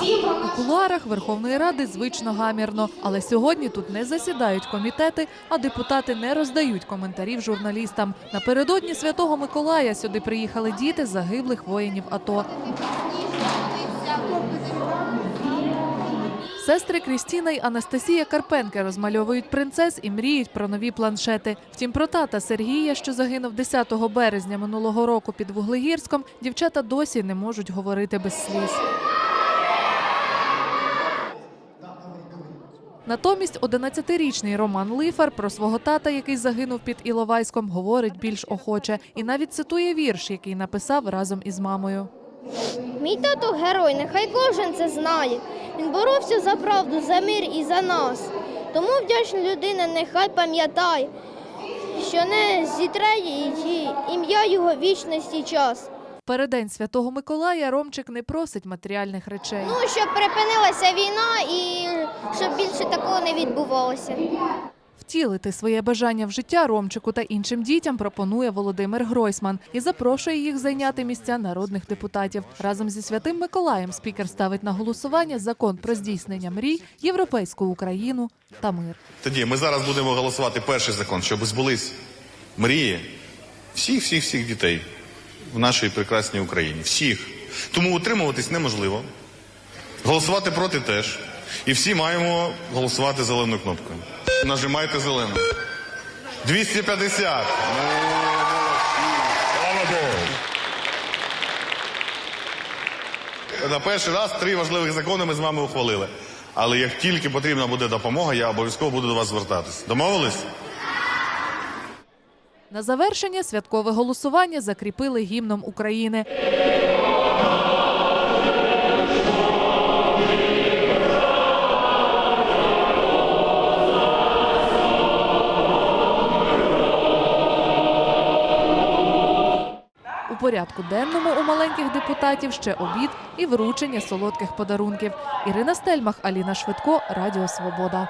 У кулуарах Верховної Ради звично гамірно, але сьогодні тут не засідають комітети, а депутати не роздають коментарів журналістам. Напередодні Святого Миколая сюди приїхали діти загиблих воїнів АТО. Сестри Крістіна й Анастасія Карпенки розмальовують принцес і мріють про нові планшети. Втім, про тата Сергія, що загинув 10 березня минулого року під Вуглегірськом, дівчата досі не можуть говорити без сліз. Натомість 11-річний Роман Лифар про свого тата, який загинув під Іловайськом, говорить більш охоче і навіть цитує вірш, який написав разом із мамою. Мій тато герой, нехай кожен це знає. Він боровся за правду, за мир і за нас. Тому вдячна людина нехай пам'ятає, що не зітре її ім'я його вічності час. В переддень Святого Миколая Ромчик не просить матеріальних речей. Ну, щоб припинилася війна і щоб більше такого не відбувалося. Втілити своє бажання в життя Ромчику та іншим дітям пропонує Володимир Гройсман і запрошує їх зайняти місця народних депутатів. Разом зі святим Миколаєм спікер ставить на голосування закон про здійснення мрій, європейську Україну та мир. Тоді ми зараз будемо голосувати перший закон, щоб збулись мрії всіх, всіх, всіх дітей в нашій прекрасній Україні. Всіх. Тому утримуватись неможливо. Голосувати проти теж. І всі маємо голосувати зеленою кнопкою. Нажимайте зелену. 250. Ну, Слава Богу. На перший раз три важливих закони ми з вами ухвалили. Але як тільки потрібна буде допомога, я обов'язково буду до вас звертатись. Домовились? На завершення святкове голосування закріпили гімном України. У порядку денному у маленьких депутатів ще обід і вручення солодких подарунків. Ірина Стельмах, Аліна Швидко, Радіо Свобода.